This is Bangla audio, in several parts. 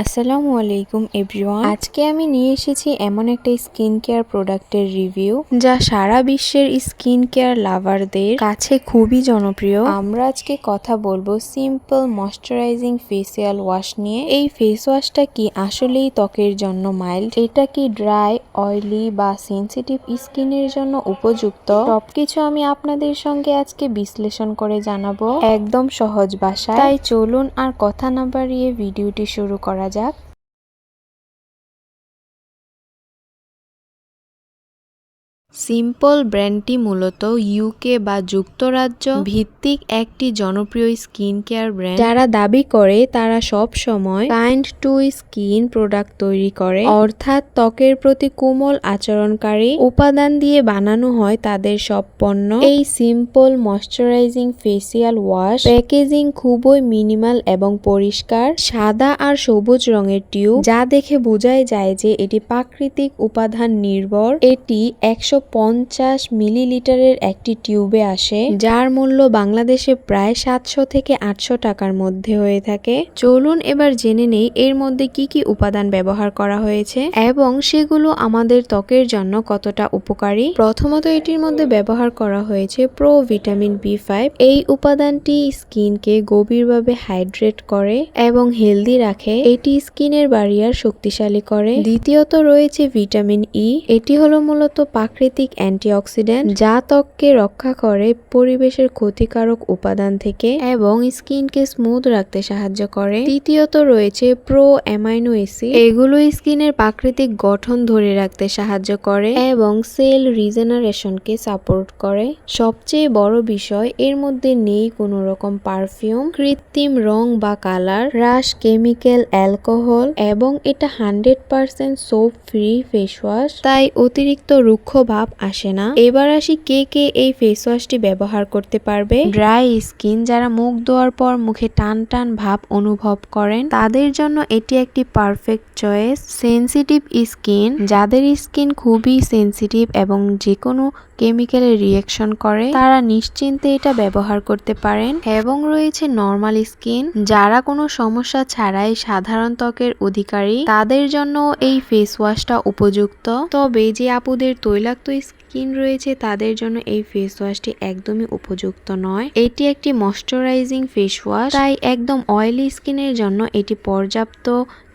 আসসালামু আলাইকুম, এভরিওয়ান। আজকে আমি নিয়ে এসেছি এমন একটা স্কিন কেয়ার প্রোডাক্টের রিভিউ, যা সারা বিশ্বের স্কিন কেয়ার লাভারদের কাছে খুবই জনপ্রিয়। আমরা আজকে কথা বলব সিম্পল ময়শ্চারাইজিং ফেসিয়াল ওয়াশ নিয়ে। এই ফেস ওয়াশটা কি আসলেই ত্বকের জন্য মাইল্ড? এটা কি ড্রাই, অয়েলি বা সেন্সিটিভ স্কিনের জন্য উপযুক্ত? সবকিছু আমি আপনাদের সঙ্গে আজকে বিশ্লেষণ করে জানাব। একদম সহজ ভাষায়। তাই চলুন আর কথা না বাড়িয়ে ভিডিওটি শুরু করা যাক। সিম্পল ব্র্যান্ডটি মূলত ইউকে বা যুক্তরাজ্য ভিত্তিক একটি জনপ্রিয় স্কিন কেয়ার ব্র্যান্ড। যারা দাবি করে, তারা সব সময় কাইন্ড টু স্কিন প্রোডাক্ট তৈরি করে। অর্থাৎ ত্বকের প্রতি কোমল আচরণকারী উপাদান দিয়ে বানানো হয় তাদের সব পণ্য। এই simple moisturizing facial wash packaging খুবই মিনিমাল এবং পরিষ্কার, সাদা আর সবুজ রঙের টিউব, যা দেখে বোঝাই যায় যে এটি প্রাকৃতিক উপাদান নির্ভর। এটি একশো পঞ্চাশ মিলিলিটারের একটি টিউবে আসে, যার মূল্য বাংলাদেশে প্রায় সাতশো থেকে আটশো টাকার মধ্যে হয়ে থাকে। চলুন এবার জেনে নেই এর মধ্যে কি কি উপাদান ব্যবহার করা হয়েছে এবং সেগুলো আমাদের ত্বকের জন্য কতটা উপকারী। প্রথমত এটির মধ্যে ব্যবহার করা হয়েছে প্রো ভিটামিন বি ফাইভ। এই উপাদানটি স্কিনকে গভীরভাবে হাইড্রেট করে এবং হেলদি রাখে। এটি স্কিনের বারিয়ার শক্তিশালী করে। দ্বিতীয়ত রয়েছে ভিটামিন ই। এটি হলো মূলত প্রাকৃতিক প্রাকৃতিক অ্যান্টিঅক্সিডেন্ট যা ত্বককে রক্ষা করে পরিবেশের ক্ষতিকারক উপাদান থেকে এবং স্কিনকে স্মুথ রাখতে সাহায্য করে। তৃতীয়ত রয়েছে প্রো অ্যামাইনো অ্যাসিড এগুলো স্কিনের প্রাকৃতিক গঠন ধরে রাখতে সাহায্য করে এবং সেল রিজেনারেশনকে সাপোর্ট করে। সবচেয়ে বড় বিষয়, এর মধ্যে নেই কোনো রকম পারফিউম, কৃত্রিম রং বা কালার, রাস কেমিক্যাল, অ্যালকোহল এবং এটা hundred percent soap free face wash. তাই অতিরিক্ত রুক্ষ ভাব আসে না। এবার আসি কে কে এই ফেস ওয়াশটি ব্যবহার করতে পারবে। ড্রাই স্কিন যারা মুখ ধোয়ার পর মুখে টান টান ভাব অনুভব করেন, তাদের জন্য এটি একটি পারফেক্ট চয়েস সেন্সিটিভ স্কিন যাদের স্কিন খুবই সেন্সিটিভ এবং যে কোনো কেমিক্যালে রিয়েকশন করে, তারা নিশ্চিন্তে এটা ব্যবহার করতে পারেন। এবং রয়েছে নর্মাল স্কিন যারা কোনো সমস্যা ছাড়াই সাধারণ ত্বকের অধিকারী, তাদের জন্য এই ফেস ওয়াশটা উপযুক্ত। তবে যে আপুদের তৈলাক্ত স্কিন রয়েছে তাদের জন্য এই ফেস ওয়াশটি একদমই উপযুক্ত নয়। এটি একটি ময়শ্চারাইজিং ফেস ওয়াশ তাই একদম অয়েলি স্কিনের জন্য এটি পর্যাপ্ত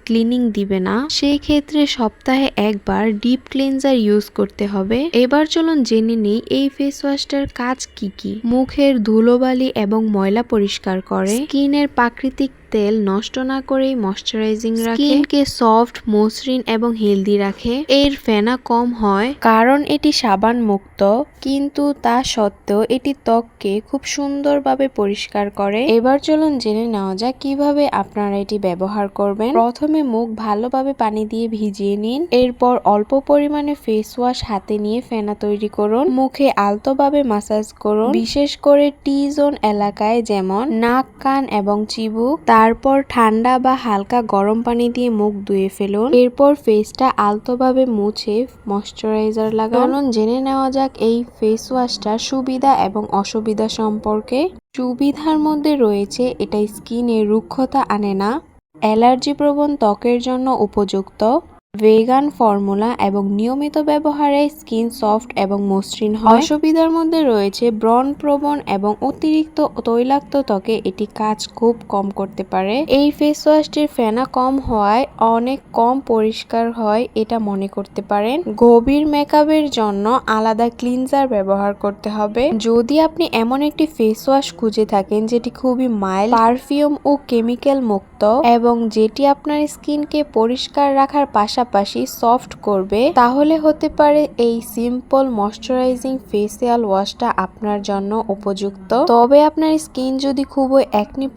ক্লিনিং দিবে না। সেই ক্ষেত্রে সপ্তাহে একবার ডিপ ক্লিনজার ইউজ করতে হবে। এবার চলুন জেনে নিই এই ফেস ওয়াশটার কাজ কি কি। মুখের ধুলোবালি এবং ময়লা পরিষ্কার করে স্কিনের প্রাকৃতিক তেল নষ্ট না করেই ময়শ্চারাইজিং রাখে। স্কিনকে সফট মসৃণ এবং হেলদি রাখে। এর ফেনা কম হয়। কারণ এটি সাবান মুক্ত কিন্তু তা সত্ত্বেও এটি ত্বককে খুব সুন্দরভাবে পরিষ্কার করে। এবার চলুন জেনে নেওয়া যাক কীভাবে আপনারা এটি ব্যবহার করবেন। প্রথমে মুখ ভালোভাবে পানি দিয়ে ভিজিয়ে নিন। এরপর অল্প পরিমাণে ফেস ওয়াশ হাতে নিয়ে ফেনা তৈরি করুন। মুখে আলতোভাবে মাসাজ করুন। বিশেষ করে টি জোন এলাকায় যেমন নাক কান এবং চিবুক। তারপর ঠান্ডা বা হালকা গরম পানি দিয়ে মুখ ধুয়ে ফেলুন। এরপর ফেসটা আলতোভাবে মুছে ময়শ্চারাইজার লাগান। জেনে নেওয়া যাক এই ফেস ওয়াশটা সুবিধা এবং অসুবিধা সম্পর্কে। সুবিধার মধ্যে রয়েছে, এটা স্কিনে রুক্ষতা আনে না। অ্যালার্জি প্রবণ ত্বকের জন্য উপযুক্ত। ভেগান ফর্মুলা এবং নিয়মিত ব্যবহারে স্কিন সফট এবং মসৃণ হয়। অসুবিধার মধ্যে রয়েছে ব্রণ প্রবণ এবং অতিরিক্ত তৈলাক্ত ত্বকে এটি কাজ খুব কম করতে পারে। এই ফেস ওয়াশটির ফেনা কম হওয়ায় অনেক কম পরিষ্কার হয় এটা মনে করতে পারেন। গভীর মেকআপের জন্য আলাদা ক্লিনজার ব্যবহার করতে হবে। যদি আপনি এমন একটি ফেস ওয়াশ খুঁজে থাকেন যেটি খুবই মাইল্ড পারফিউম ও কেমিক্যাল মুক্ত এবং যেটি আপনার স্কিনকে পরিষ্কার রাখার পাশাপাশি পাশাপাশি সফট করবে, তাহলে হতে পারে এই সিম্পল ময়শ্চারাইজিং ফেসিয়াল ওয়াশটা আপনার জন্য উপযুক্ত। তবে আপনার স্কিন যদি খুবই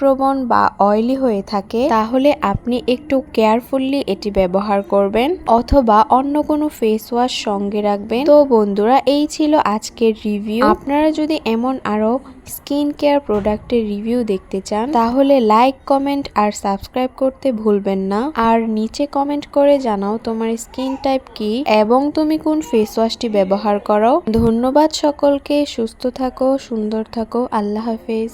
প্রবণ বা অয়েলি হয়ে থাকে, তাহলে আপনি একটু কেয়ারফুললি এটি ব্যবহার করবেন অথবা অন্য কোনো ফেস ওয়াশ সঙ্গে রাখবেন। তো বন্ধুরা, এই ছিল আজকের রিভিউ আপনারা যদি এমন আরও স্কিন কেয়ার প্রোডাক্টের রিভিউ দেখতে চান, তাহলে লাইক, কমেন্ট আর সাবস্ক্রাইব করতে ভুলবেন না। আর নিচে কমেন্ট করে জানাও তোমার স্কিন টাইপ কি এবং তুমি কোন ফেস ওয়াশটি ব্যবহার করো। ধন্যবাদ সকলকে, সুস্থ থাকো, সুন্দর থাকো, আল্লাহ হাফেজ।